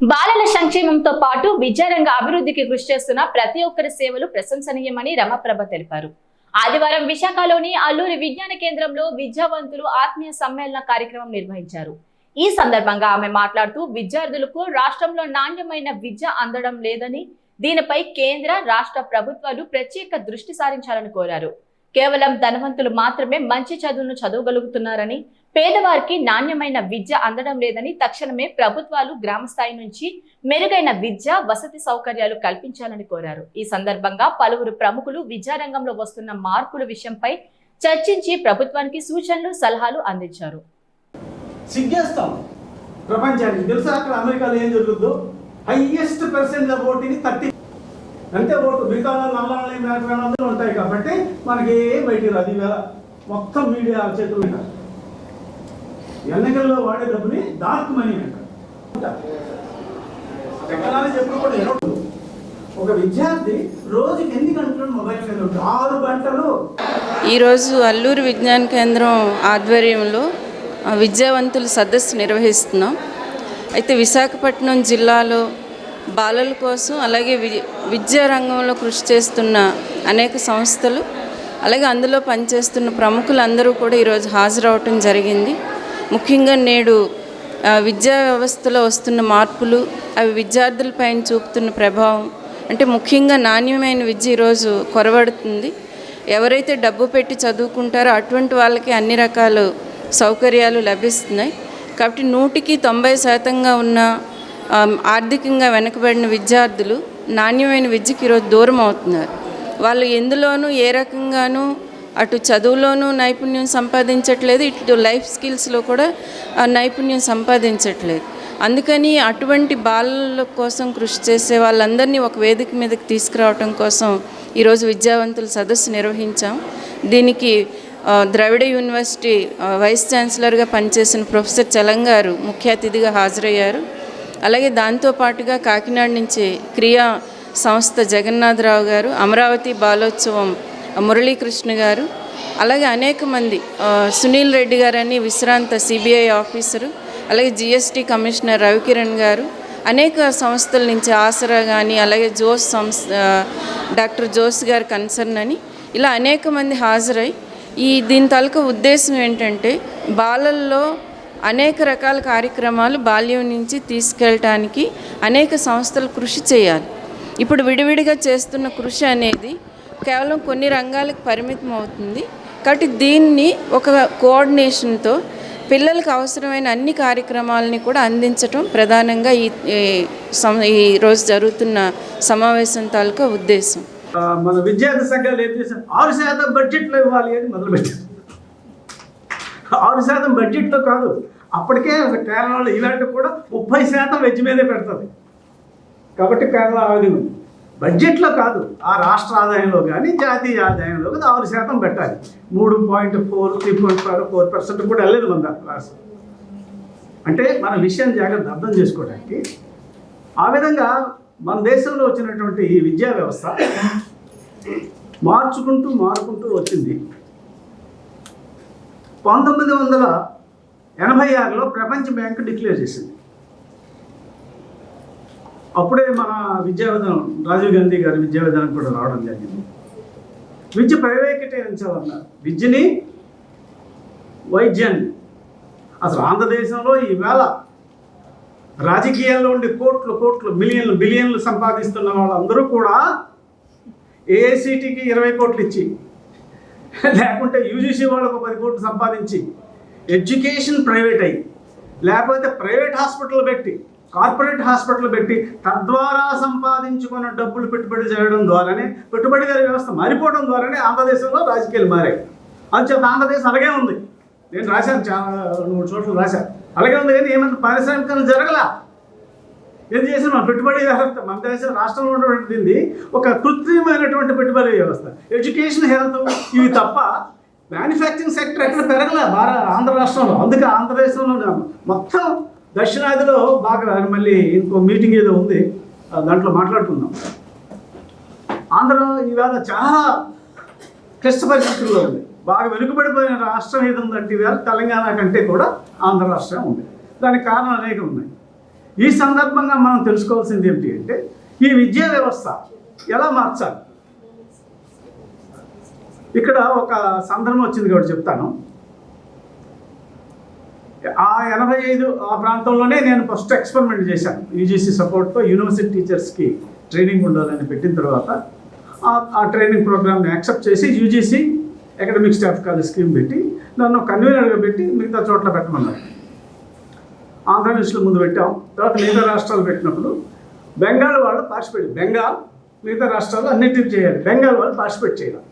బాలల సంక్షేమంతో పాటు విద్యారంగ అభివృద్ధికి కృషి చేస్తున్న ప్రతి ఒక్కరి సేవలు ప్రశంసనీయమని రమప్రభ తెలిపారు. ఆదివారం విశాఖలోని అల్లూరి విజ్ఞాన కేంద్రంలో విద్యావంతులు ఆత్మీయ సమ్మేళన కార్యక్రమం నిర్వహించారు. ఈ సందర్భంగా ఆమె మాట్లాడుతూ విద్యార్థులకు రాష్ట్రంలో నాణ్యమైన విద్య అందడం లేదని దీనిపై కేంద్ర రాష్ట్ర ప్రభుత్వాలు ప్రత్యేక దృష్టి సారించాలని కోరారు. కేవలం ధనవంతులు మాత్రమే మంచి చదువును చదవగలుగుతున్నారని పేదవారికి నాణ్యమైన విద్య అందడం లేదని తక్షణమే ప్రభుత్వాలు గ్రామ స్థాయి నుంచి మెరుగైన విద్య వసతి సౌకర్యాలు కల్పించాలని కోరారు. ఈ సందర్భంగా పలువురు ప్రముఖులు విద్యారంగంలో వస్తున్న మార్పుల విషయంపై చర్చించి ప్రభుత్వానికి సూచనలు సలహాలు అందించారు. సిగ్గేస్తాం ప్రపంచానికి. తెలుసా అక్కడ అమెరికాలో ఏం జరుగుతుందో హైయెస్ట్ పర్సెంట్ ఓటింగ్ థర్టీ అంతే ఓటు మిగతా నల్లని ఉంటాయి కాబట్టి మనకి ఏం బయటికి రాదు. ఇవాళ మొత్తం మీడియా చేతులు ఉంటారు ఎన్నికల్లో వాడే డబ్బుని డార్క్ మనీ అంటారు. ఎక్కడానే చెప్పుడు కూడా ఎరవదు. ఒక విద్యార్థి రోజుకి ఎన్ని గంటలు మొబైల్ మీద ఆరు గంటలు. ఈరోజు అల్లూరు విజ్ఞాన కేంద్రం ఆధ్వర్యంలో విద్యావంతుల సదస్సు నిర్వహిస్తున్నాం. అయితే విశాఖపట్నం జిల్లాలో బాలల కోసం అలాగే విద్యా రంగంలో కృషి చేస్తున్న అనేక సంస్థలు అలాగే అందులో పనిచేస్తున్న ప్రముఖులందరూ కూడా ఈరోజు హాజరవటం జరిగింది. ముఖ్యంగా నేడు విద్యా వ్యవస్థలో వస్తున్న మార్పులు అవి విద్యార్థులపైన చూపుతున్న ప్రభావం. అంటే ముఖ్యంగా నాణ్యమైన విద్య ఈరోజు కొరవడుతుంది. ఎవరైతే డబ్బు పెట్టి చదువుకుంటారో అటువంటి వాళ్ళకి అన్ని రకాల సౌకర్యాలు లభిస్తున్నాయి. కాబట్టి నూటికి తొంభై శాతంగా ఉన్న ఆర్థికంగా వెనుకబడిన విద్యార్థులు నాణ్యమైన విద్యకి ఈరోజు దూరం అవుతున్నారు. వాళ్ళు ఎందులోనూ ఏ రకంగానూ అటు చదువులోనూ నైపుణ్యం సంపాదించట్లేదు ఇటు లైఫ్ స్కిల్స్లో కూడా ఆ నైపుణ్యం సంపాదించట్లేదు. అందుకని అటువంటి బాలల కోసం కృషి చేసే వాళ్ళందరినీ ఒక వేదిక మీదకి తీసుకురావటం కోసం ఈరోజు విద్యావంతుల సదస్సు నిర్వహించాం. దీనికి ద్రవిడ యూనివర్సిటీ వైస్ ఛాన్సలర్గా పనిచేసిన ప్రొఫెసర్ చలంగారు ముఖ్య అతిథిగా హాజరయ్యారు. అలాగే దాంతోపాటుగా కాకినాడ నుంచి క్రియా సంస్థ జగన్నాథరావు గారు అమరావతి బాలోత్సవం మురళీకృష్ణ గారు అలాగే అనేక మంది సునీల్ రెడ్డి గారని విశ్రాంత సిబిఐ ఆఫీసరు అలాగే జిఎస్టీ కమిషనర్ రవికిరణ్ గారు అనేక సంస్థల నుంచి ఆసరా కానీ అలాగే జోస్ సంస్థ డాక్టర్ జోస్ గారు కన్సర్న్ అని ఇలా అనేక మంది హాజరై ఈ దీని తాలూకా ఉద్దేశం ఏంటంటే బాలల్లో అనేక రకాల కార్యక్రమాలు బాల్యం నుంచి తీసుకెళ్ళటానికి అనేక సంస్థలు కృషి చేయాలి. ఇప్పుడు విడివిడిగా చేస్తున్న కృషి అనేది కేవలం కొన్ని రంగాలకు పరిమితం అవుతుంది. కాబట్టి దీన్ని ఒక కోఆర్డినేషన్తో పిల్లలకు అవసరమైన అన్ని కార్యక్రమాలని కూడా అందించటం ప్రధానంగా ఈ ఈ ఈ రోజు జరుగుతున్న సమావేశం తాలూకా ఉద్దేశం. మన విద్యార్థి సంఘాలు ఏం చేశారు? ఆరు శాతం బడ్జెట్లో ఇవ్వాలి అని మొదలుపెట్టారు. ఆరు శాతం బడ్జెట్లో కాదు అప్పటికే కేరళలో ఇలాంటివి కూడా ముప్పై శాతం వెజ్ మీదే పెడుతుంది. కాబట్టి కేరళ ఆ విధంగా బడ్జెట్లో కాదు ఆ రాష్ట్ర ఆదాయంలో కానీ జాతీయ ఆదాయంలో కానీ ఆరు శాతం పెట్టాలి. మూడు point four three point five four percent కూడా వెళ్ళలేదు మన దాంట్లో రాష్ట్రం. అంటే మన విషయం జాగ్రత్త అర్థం చేసుకోవడానికి ఆ విధంగా మన దేశంలో వచ్చినటువంటి ఈ విద్యా వ్యవస్థ మార్చుకుంటూ మారుకుంటూ వచ్చింది. పంతొమ్మిది వందల ఎనభై ఆరులో ప్రపంచ బ్యాంకు డిక్లేర్ చేసింది. అప్పుడే మన విద్యా విధానం రాజీవ్ గాంధీ గారి విద్యా విధానం కూడా రావడం జరిగింది. విద్య ప్రైవేటీకరించాలన్నారు విద్యని వైద్యాన్ని. అసలు ఆంధ్రదేశంలో ఈవేళ రాజకీయాల్లో ఉండి కోట్లు కోట్లు మిలియన్లు బిలియన్లు సంపాదిస్తున్న వాళ్ళందరూ కూడా ఏఐసిటికి ఇరవై కోట్లు ఇచ్చి లేకుంటే యూజీసీ వాళ్ళకు పది కోట్లు సంపాదించి ఎడ్యుకేషన్ ప్రైవేట్ అయ్యి లేకపోతే ప్రైవేట్ హాస్పిటల్ పెట్టి కార్పొరేట్ హాస్పిటల్ పెట్టి తద్వారా సంపాదించుకున్న డబ్బులు పెట్టుబడి చేయడం ద్వారానే పెట్టుబడిదారి వ్యవస్థ మారిపోవడం ద్వారానే ఆంధ్రదేశంలో రాజకీయాలు మారాయి. అందుచేత ఆంధ్రదేశం అలాగే ఉంది. నేను రాశాను చాలా మూడు చోట్ల రాశాను. అలాగే ఉంది కానీ ఏమంత పారిశ్రామికం జరగలా. ఏం చేసిన మన పెట్టుబడి వ్యవస్థ మన దేశం రాష్ట్రంలో ఉన్నటువంటిది ఒక కృత్రిమైనటువంటి పెట్టుబడి వ్యవస్థ. ఎడ్యుకేషన్ హెల్త్ ఇవి తప్ప మ్యానుఫ్యాక్చరింగ్ సెక్టర్ ఎక్కడ పెరగలే. భారత ఆంధ్ర రాష్ట్రంలో. అందుకే ఆంధ్రదేశంలో మొత్తం దక్షిణాదిలో బాగా మళ్ళీ ఇంకో మీటింగ్ ఏదో ఉంది దాంట్లో మాట్లాడుకుందాం. ఆంధ్ర ఈవేళ చాలా క్లిష్ట పరిస్థితుల్లో ఉంది. బాగా వెనుకబడిపోయిన రాష్ట్రం ఏది ఉందంటే ఈవేళ తెలంగాణ కంటే కూడా ఆంధ్ర రాష్ట్రం ఉంది. దానికి కారణం అనేక ఉన్నాయి. ఈ సందర్భంగా మనం తెలుసుకోవాల్సింది ఏమిటి అంటే ఈ విద్యా వ్యవస్థ ఎలా మార్చాలి? ఇక్కడ ఒక సందర్భం వచ్చింది కాబట్టి చెప్తాను. ఆ ఎనభై ఐదు ఆ ప్రాంతంలోనే నేను ఫస్ట్ ఎక్స్పెరిమెంట్ చేశాను. యూజీసీ సపోర్ట్తో యూనివర్సిటీ టీచర్స్కి ట్రైనింగ్ ఉండాలని పెట్టిన తర్వాత ఆ- ఆ ట్రైనింగ్ ప్రోగ్రామ్ని యాక్సెప్ట్ చేసి UGC academic staff college scheme పెట్టి నన్ను కన్వీనర్గా పెట్టి మిగతా చోట్ల పెట్టమన్నారు. ఆంధ్రప్రదేశ్లో ముందు పెట్టాం. తర్వాత మిగతా రాష్ట్రాలు పెట్టినప్పుడు బెంగాల్ వాళ్ళు పార్టిసిపేట్ బెంగాల్ మిగతా రాష్ట్రాలు అన్నిటిని చేయాలి. బెంగాల్ వాళ్ళు పార్టిసిపేట్ చేయాలి.